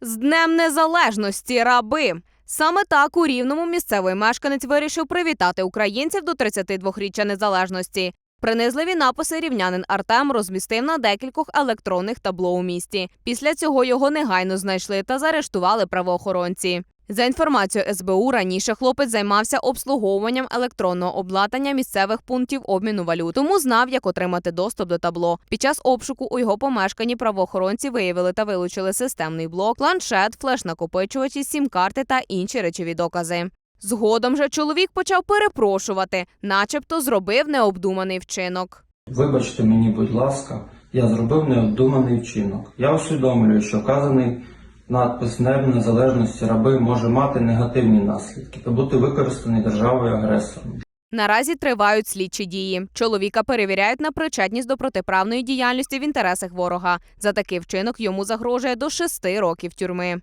З Днем Незалежності раби. Саме так у рівному місцевий мешканець вирішив привітати українців до 32-річчя незалежності. Принизливі написи рівнянин Артем розмістив на декількох електронних табло у місті. Після цього його негайно знайшли та заарештували правоохоронці. За інформацією СБУ, раніше хлопець займався обслуговуванням електронного обладнання місцевих пунктів обміну валют, тому знав, як отримати доступ до табло. Під час обшуку у його помешканні правоохоронці виявили та вилучили системний блок, планшет, флеш-накопичувачі, сім-карти та інші речові докази. Згодом же чоловік почав перепрошувати, начебто зробив необдуманий вчинок. Вибачте мені, будь ласка, я зробив необдуманий вчинок. Я усвідомлюю, що вказаний надпис нерв незалежності раби може мати негативні наслідки та бути використаний державою агресором. Наразі тривають слідчі дії. Чоловіка перевіряють на причетність до протиправної діяльності в інтересах ворога. За такий вчинок йому загрожує до шести років тюрми.